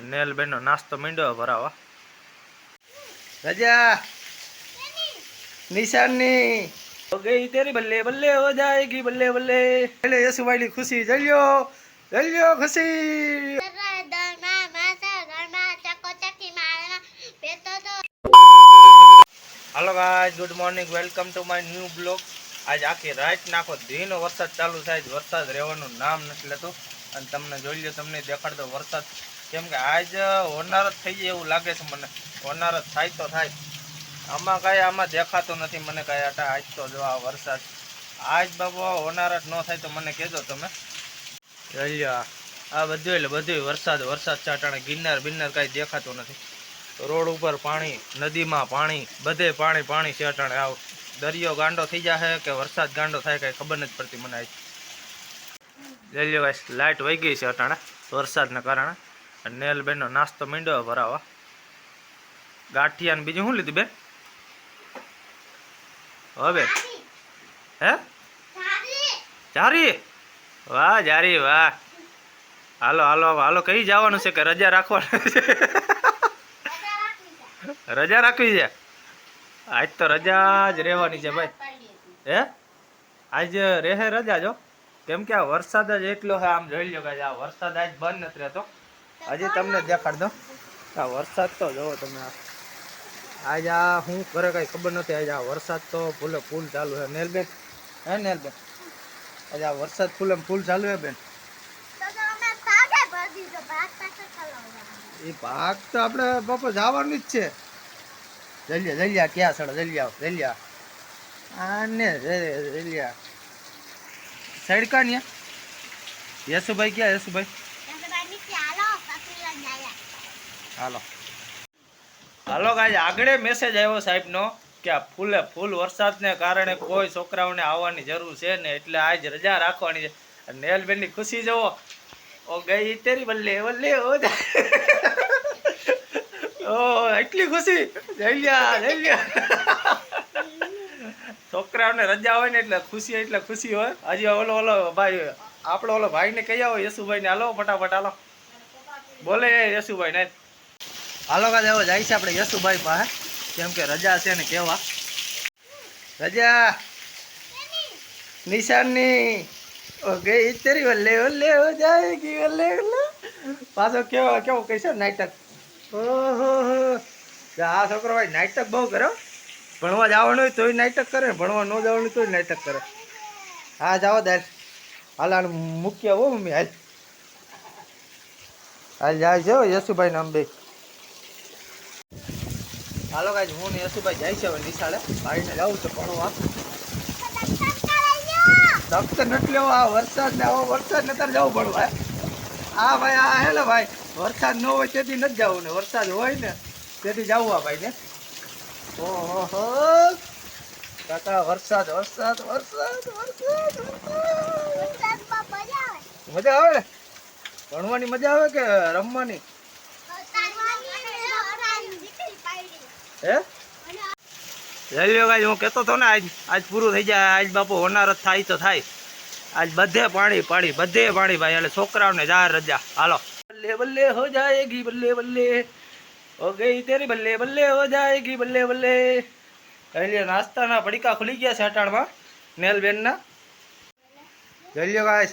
નેલબેનનો નાસ્તો મીંડો ભરાવા રજા! નિશાનની! હો ગઈ તેરી બલ્લે બલ્લે હો જાએગી બલ્લે બલ્લે. એટલે યશુભાઈની ખુશી જલ્યો જલ્યો ખુશી. Hello guys good morning welcome to my new blog આજ આખી રાત નાખો ધીનો વરસાદ ચાલુ થાય વરસાદ રહેવાનું નામ નથી લેતું. અને તમને જોઈ લો તમને દેખાડતો વરસાદ કેમ કે આજ હોનાર જ થઈ જાય એવું લાગે છે મને. હોનાર જ થાય તો થાય. આમાં કાંઈ આમાં દેખાતું નથી. મને કાંઈ આટા આજ તો જો આ વરસાદ. આજ બાબુ હોનાર જ ન થાય તો મને કહેજો તમે. લો આ. બધું એટલે બધું વરસાદ વરસાદ ચાટાણે ગિરનાર બિરનાર કાંઈ દેખાતું નથી. રોડ ઉપર પાણી, નદીમાં પાણી, બધે પાણી પાણી છે અટાણે આવ. દરિયો ગાંડો થઈ જશે કે વરસાદ ગાંડો થાય કાંઈ ખબર નથી પડતી મને આજ. લઈ લ્યો ભાઈ લાઇટ વહી ગઈ છે અટાણે, વરસાદના કારણે. અને નેલબેનનો નાસ્તો મીંડો ભરાવા. ગાંઠિયા બીજું શું લીધું બેન? હવે? હે? જારી? વાહ જારી, વાહ. હાલો હાલો હાલો, કઈ જવાનું છે કે રજા રાખવાની છે રજા રાખવી છે? આજ તો રજા જ રહેવાની છે ભાઈ. હે? આજ રહે રજા જો. કેમ કે આ વરસાદ જ એટલો છે, આમ જોઈ લો કે આ વરસાદ આજ બંધ નથી રહેતો. હજી તમને દેખાડ દો. આ વરસાદ તો જોવો તમે. આજ આ શું કરે કઈ ખબર નથી આજ આ વરસાદ તો ફૂલે ફૂલ ચાલુ છે. નેલબેન હે નેલબેન? આજે આ વરસાદ ફૂલે ફૂલ ચાલુ છે બેન? એ ભાગ તો આપણે બાપા જવાનું જ છે. જલ્યા જલ્યા ક્યાં સડે? જલ્યા જલ્યા આને જલ્યા સડકા ને યશુભાઈ ક્યાં યશુભાઈ હાલો. હાલો ગાય આગળ મેસેજ આવ્યો સાહેબનો કે આ ફૂલે ફૂલ વરસાદને કારણે કોઈ છોકરાઓને આવવાની જરૂર છે ને એટલે આજ રજા રાખવાની છે. નેલબેનની ખુશી જવો ઓ ગઈ તેરી બલ્લે બલ્લે ઓ એટલી ખુશી. જલ્યા જલ્યા છોકરાઓને રજા હોય ને એટલે ખુશી એટલે ખુશી હોય. હજી ઓલો ઓલો ભાઈ, આપણો ઓલો ભાઈને કહી આવો યશુભાઈને. હાલો, ફટાફટ હાલો. બોલે યશુભાઈ ને હાલો એવો જાય છે આપણે યશુભાઈ પાસે. કેમ કે રજા છે ને કેવા? રજા! નિશાનની. ઓ, ગઈ તેરી વલ્લે વલ્લે હો જાએગી વલ્લે વલ્લે પાછો કેવો કેવો કહેશો નાટક? ઓહો આ છોકરો ભાઈ નાટક બહુ કરો ભણવા જવાનું હોય તોય નાટક કરે, ભણવા ન જવાનું તોય નાટક કરે. હા, જાઓ દાલ હાલ હાલ મૂક્યા હો મમ્મી, હાલ. હાલ, જાય છે યશુભાઈ ને અંબે હાલો કાંઈ હું ને યશુભાઈ જાય છે હવે નિશાળે. ભાઈને જવું છે ભણવા દફતર નથી લેવો આ વરસાદ ને આવો વરસાદ ને તારે જવું ભણવા હે. ભાઈ આ હેલો ભાઈ વરસાદ ન હોય તેથી નથી જવું ને વરસાદ હોય ને તેથી જવું આ ભાઈ ને ઓહો. કાકા વરસાદ વરસાદ વરસાદ વરસાદ વરસાદ. મજા આવે. ને ભણવાની મજા આવે કે રમવાની? હે? જલ્યો ગાય હું કહેતો હતો ને, આજ આજ પૂરું થઈ જાય, આજ બાપુ હોનાર જ થાય તો થાય. આજ બધે પાણી પાણી, બધે પાણી ભાઈ, એટલે છોકરાઓને જાહેર રજા. હાલો. બલ્લે બલ્લે હો જાયગી બલ્લે બલ્લે. હો ગઈ તેરી, બલ્લે બલ્લે હો જાયગી બલ્લે બલ્લે. એટલે નાસ્તાના પડીકા ખુલી ગયા છે અટાણમાં, નેલબેનના. જલ્યો ગાય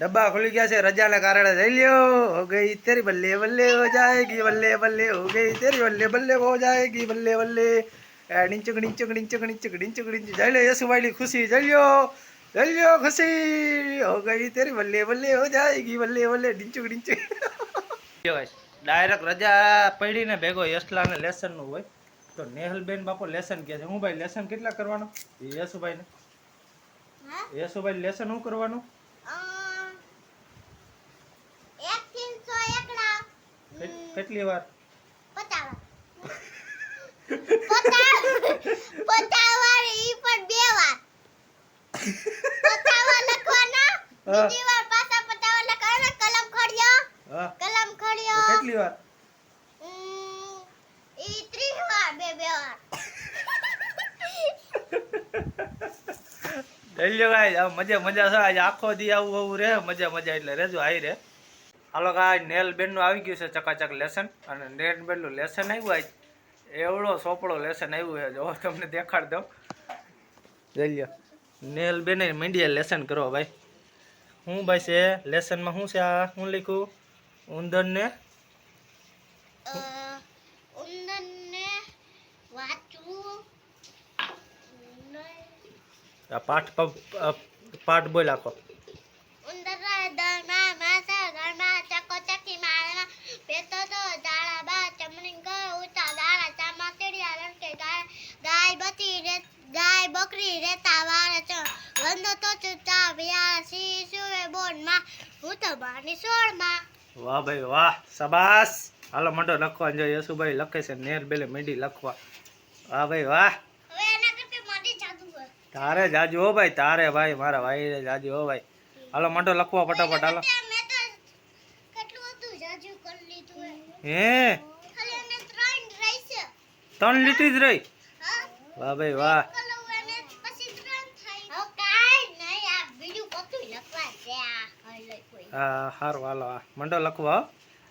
ડબ્બા ખુલી ગયા છે રજાના કારણે જઈ લ્યો. હો ગઈ તેરી બલ્લે બલ્લે હો જાયગી બલ્લે બલ્લે. હો ગઈ તેરી બલ્લે બલ્લે હો જાયગી બલ્લે બલ્લે. ડીંચક ડીંચક ડીંચક ડીંચક ડીંચક ડીંચક. જઈ લ્યો યશુભાઈની ખુશી જઈ લ્યો. જઈ લ્યો ખુશી. હો ગઈ તેરી બલ્લે બલ્લે હો જાયગી બલ્લે બલ્લે. ડીંચક ડીંચક. ડાયરેક્ટ રજા પડીને ભેગો યશલાને લેસનનું હોય. તો નેહલબેન બાપો લેસન કહે છે. હું ભાઈ લેસન કેટલા કરવાનું? યશુભાઈને યશુભાઈ લેસન શું કરવાનું? કેટલી વાર? હા. હા કલમ તો ખડ્યો કેટલી વાર? ઉમ, ઈ ત્રીસ વાર બે બે વાર મજા મજા છે આજે આખો દી આવું આવું રહે મજા મજા એટલે રેજો આઈ રે હાલો કાંઈ નેલ બેનનું આવી ગયું છે ચકાચક લેસન અને નેલ બેનનું લેસન આવ્યું આજ. એવડો સોપડો લેસન આવ્યું છે. જો તમને દેખાડ દઉં. જઈ નેલ બેને મીંડીએ લેસન કરો ભાઈ. શું ભાઈ છે લેસનમાં શું છે આ? શું લીખું? ઉંદરને ઉંદરને વાંચવું. આ પાઠ પાઠ બોલ આખો ઉંદરા વાહ ભાઈ વાહ સબાસ હાલો મંડો લખવા જો યશુભાઈ લખે છે નેર બેલે મેડી લખવા. વાહ ભાઈ વાહ. તારે જાજુ હો ભાઈ તારે ભાઈ મારા ભાઈ જાજુ હો ભાઈ. હાલો મંડો લખવા ફટાફટ હાલો. હે? ત્રણ લીટી જ રહી? વાહ ભાઈ વાહ કલો એને પછી ત્રણ થાય હવે કાંઈ નહીં આ બીજું બધું લખવા છે આ હલે કોઈ હા સારું હાલો હા. મંડો લખવા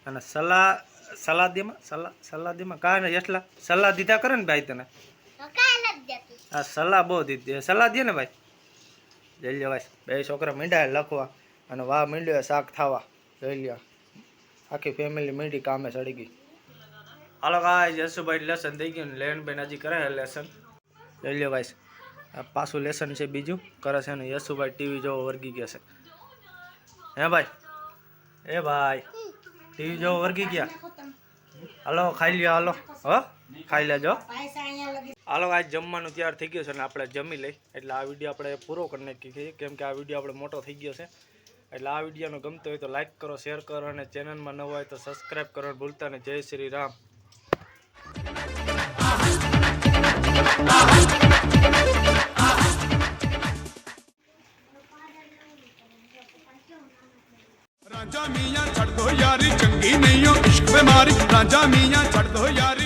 અને સલાહ સલાદીમાં સલાહ સલાદીમાં કા ને એટલા? સલાહ દીધા કરે ને ભાઈ તને? આ સલાહ બહુ દીધી સલાહ દે ને ભાઈ. જઈ લ્યો ભાઈ બે છોકરા મીંડા લખવા અને વાહ મીંડ્યો શાક ખાવા જોઈ લ્યો. આખી ફેમિલી મીંડી કામે ચડી ગઈ. હાલો ભાઈ જસુભાઈ લેસન થઈ ગયું ને. લેન બેન હજી કરે લેસન જોઈ લ્યો ભાઈ પાછું લેસન છે બીજું. કરે છે ને યશુભાઈ ટીવી જોવો વર્ગી ગયા છે. હે ભાઈ? એ ભાઈ ટીવી જોવો વર્ગી ગયા? હાલો, ખાઈ લ્યો, હાલો. હો? ખાઈ લેજો. હાલો, આજ જમવાનું તૈયાર થઈ ગયું છે ને આપણે જમી લઈ. એટલે આ વીડિયો આપણે પૂરો કરી નાખીએ કેમ કે આ વીડિયો આપણે મોટો થઈ ગયો છે. એટલે આ વિડીયોનો ગમતો હોય તો લાઈક કરો શેર કરો અને ચેનલમાં નવો હોય તો સબસ્ક્રાઈબ કરવાનું ભૂલતા નહીં. જય શ્રી રામ. ਰਾਂਝਾ ਮੀਆਂ ਛੱਡ ਦੋ ਯਾਰੀ ਚੰਗੀ ਨਹੀਂ ਓ ਇਸ਼ਕ ਬਿਮਾਰੀ ਰਾਂਝਾ ਮੀਆਂ ਛੱਡ ਦੋ ਯਾਰੀ